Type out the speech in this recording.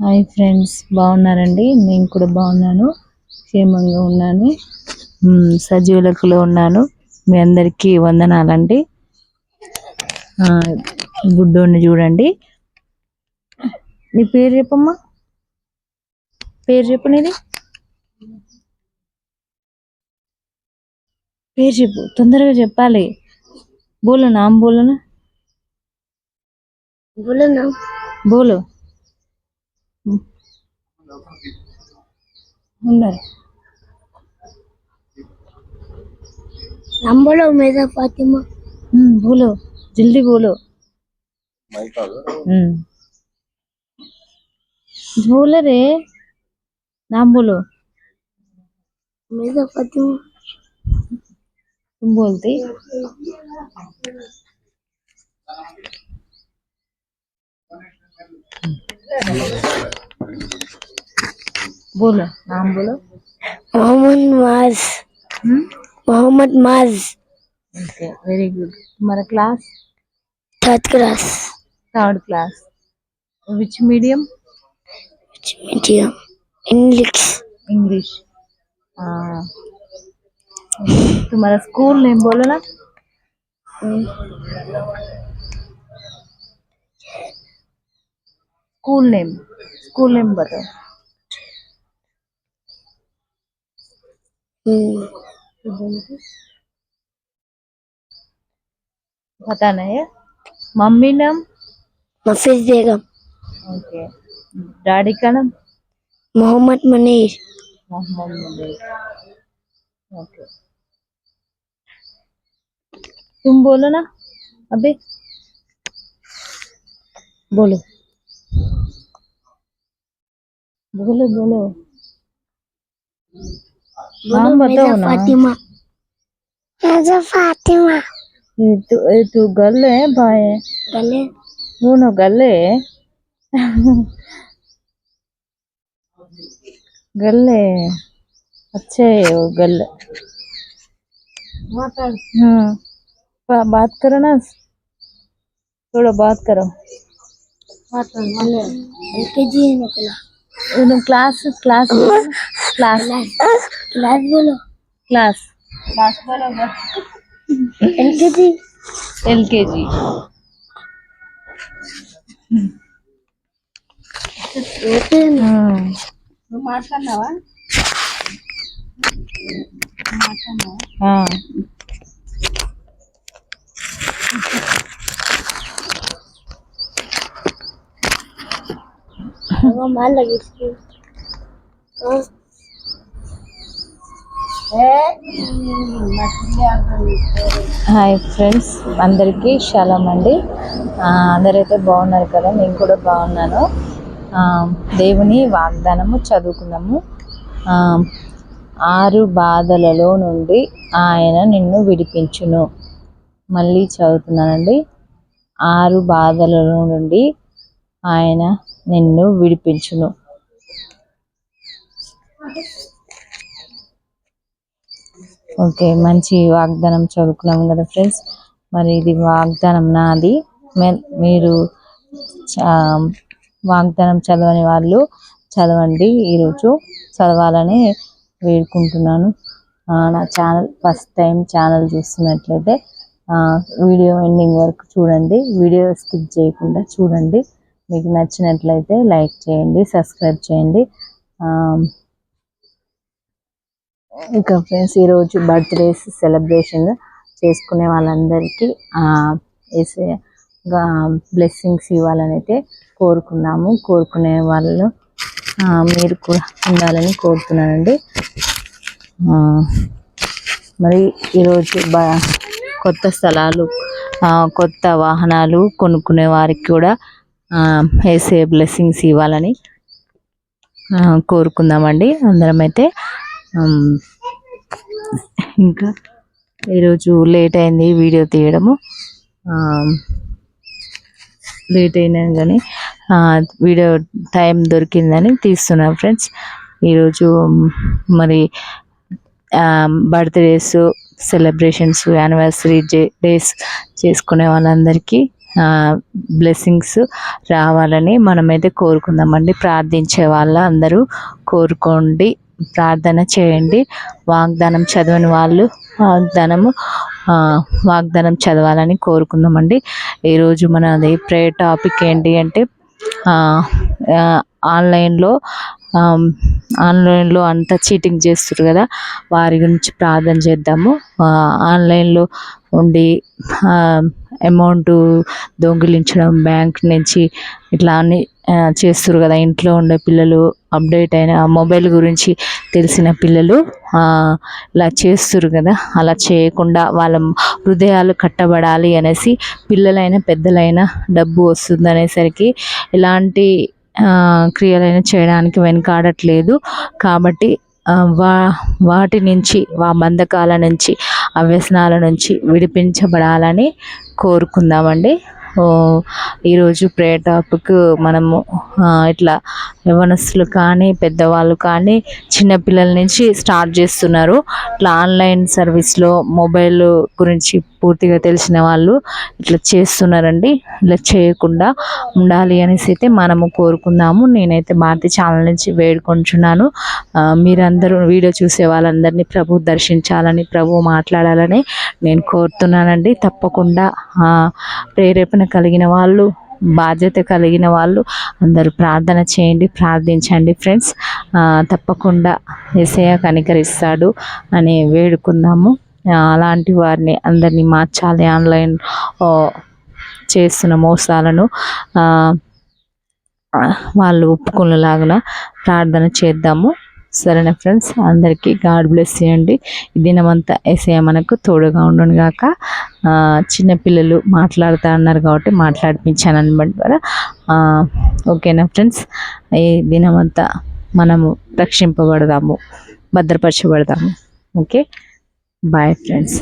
Hi friends బాగున్నారండి? నేను కూడా బాగున్నాను. క్షేమంగా ఉన్నాను. సజీవులకులో ఉన్నాను. మీ అందరికీ వందనాలండి. గుడ్డోని చూడండి. నీ పేరు చెప్పమ్మా? పేరు చెప్పు నీది. పేరు చెప్పు తొందరగా చెప్పాలి. బోలు నా బోలునా? బోలు బోలు. ఉన్నారు नाम बोलो मेरा फातिमा हम्म बोलो जल्दी बोलो हम्म बोलो रे नाम बोलो मेरा फातिमा तुम बोलती बोलो नाम बोलो। मोहम्मद माज। हम्म? Mohammad Maaz. Okay very good तुम्हारा class third class third class which medium which medium English English तुम्हारा स्कूल नेम बोलो ना। स्कूल नेम स्कूल नेम बताओ। पता नहीं है। मम्मी नाम? मफिज बेगम। ओके डैडी का नाम? मोहम्मद मुनीर। मोहम्मद मुनीर। ओके तुम बोलो ना अभी। बोलो। बोलो बोलो। नाम बताओ ना। फातिमा। मेरा फातिमा। ये तू ये तू गर्ल है है? गले दोनों गर्ल है। गर्ल है। अच्छे है वो गर्ल हाँ। बात करो ना। थोड़ा बात करो। एलकेजी निकला क्लास क्लास क्लास क्लास बोलो क्लास क्लास बोलो एलकेजी एलकेजी నువ్వు మాట్లాడినావా హాయ్ ఫ్రెండ్స్ అందరికీ షాలం అండి అందరైతే బాగున్నారు కదా? నేను కూడా బాగున్నాను. దేవుని వాగ్దానము చదువుకున్నాము ఆరు బాధలలో నుండి ఆయన నిన్ను విడిపించును. మళ్ళీ చదువుతున్నానండి. ఆరు బాధలలో నుండి ఆయన నిన్ను విడిపించును. ఓకే మంచి వాగ్దానం చదువుకున్నాం కదా ఫ్రెండ్స్. మరి ఇది వాగ్దానం నాది. మే- మీరు వాగ్దానం చదవని వాళ్ళు చదవండి ఈరోజు. చదవాలని వేడుకుంటున్నాను. నా ఛానల్ ఫస్ట్ టైం ఛానల్ చూస్తున్నట్లయితే వీడియో ఎండింగ్ వరకు చూడండి. వీడియో స్కిప్ చేయకుండా చూడండి. మీకు నచ్చినట్లయితే లైక్ చేయండి సబ్స్క్రైబ్ చేయండి. ఇంకా ఫ్రెండ్స్ ఈరోజు బర్త్డేస్ సెలబ్రేషన్ చేసుకునే వాళ్ళందరికీ బ్లెస్సింగ్స్ ఇవ్వాలని అయితే కోరుకున్నాము. కోరుకునే వాళ్ళు మీరు కూడా ఉండాలని కోరుతున్నానండి. మరి ఈరోజు బ కొత్త స్థలాలు కొత్త వాహనాలు కొనుక్కునే వారికి కూడా వేసే బ్లెస్సింగ్స్ ఇవ్వాలని కోరుకుందామండి అందరం అయితే ఇంకా ఈరోజు లేట్ అయింది వీడియో తీయడము. లేట్ అయినా కానీ వీడియో టైం దొరికిందని తీస్తున్నాను ఫ్రెండ్స్. ఈరోజు మరి బర్త్డేస్ సెలబ్రేషన్స్ యానివర్సరీ డేస్ చేసుకునే వాళ్ళందరికీ బ్లెస్సింగ్స్ రావాలని మనమైతే కోరుకుందామండి. ప్రార్థించే వాళ్ళ అందరూ కోరుకోండి ప్రార్థన చేయండి. వాగ్దానం చదవని వాళ్ళు వాగ్దానము వాగ్దానం చదవాలని కోరుకుందామండి. ఈరోజు మనది ప్రేయర్ టాపిక్ ఏంటి అంటే ఆన్లైన్లో ఆన్లైన్లో అంతా చీటింగ్ చేస్తారు కదా వారి గురించి ప్రార్థన చేద్దాము. ఆన్లైన్లో ఉండి అమౌంట్ దొంగిలించడం బ్యాంక్ నుంచి ఇట్లా అన్ని చేస్తుర్రు చేస్తారు కదా. ఇంట్లో ఉండే పిల్లలు అప్డేట్ అయిన మొబైల్ గురించి తెలిసిన పిల్లలు ఇలా చేస్తారు కదా. అలా చేయకుండా వాళ్ళ హృదయాలు కట్టబడాలి అనేసి పిల్లలైనా పెద్దలైనా డబ్బు వస్తుంది అనేసరికి ఇలాంటి ఆ, క్రియలైనా చేయడానికి వెనుకాడట్లేదు. కాబట్టి వా వాటి నుంచి వా బంధకాల నుంచి ఆ వ్యసనాల నుంచి విడిపించబడాలని కోరుకుందామండి. ఈరోజు ప్రే టాపిక్ మనము ఇట్లా యవనస్తులు కానీ పెద్దవాళ్ళు కానీ చిన్నపిల్లల నుంచి స్టార్ట్ చేస్తున్నారు. ఇట్లా ఆన్లైన్ సర్వీస్లో మొబైల్ గురించి పూర్తిగా తెలిసిన వాళ్ళు ఇట్లా చేస్తున్నారండి. ఇట్లా చేయకుండా ఉండాలి అనేసి అయితే మనము కోరుకుందాము. నేనైతే భారతి ఛానల్ నుంచి వేడుకొంటున్నాను మీరందరూ వీడియో చూసే వాళ్ళందరినీ ప్రభు దర్శించాలని ప్రభు మాట్లాడాలని నేను కోరుతున్నానండి. తప్పకుండా ప్రేరేపణ కలిగిన వాళ్ళు బాధ్యత కలిగిన వాళ్ళు అందరూ ప్రార్థన చేయండి ప్రార్థించండి ఫ్రెండ్స్. తప్పకుండా ఎసయ కనికరిస్తాడు అని వేడుకుందాము. అలాంటి వారిని అందరినీ మార్చాలి ఆన్లైన్ చేస్తున్న మోసాలను వాళ్ళు ఒప్పుకునేలాగా ప్రార్థన చేద్దాము. సరేనా ఫ్రెండ్స్? అందరికీ గాడ్ బ్లెస్ చేయండి. దినమంతా ఎస్ఐ మనకు తోడుగా ఉండు గాక. చిన్నపిల్లలు మాట్లాడుతా అన్నారు కాబట్టి మాట్లాడిపించాను అనమాట ఓకేనా ఫ్రెండ్స్? ఈ దినమంతా మనము రక్షింపబడదాము భద్రపరచబడదాము. ఓకే? Bye friends.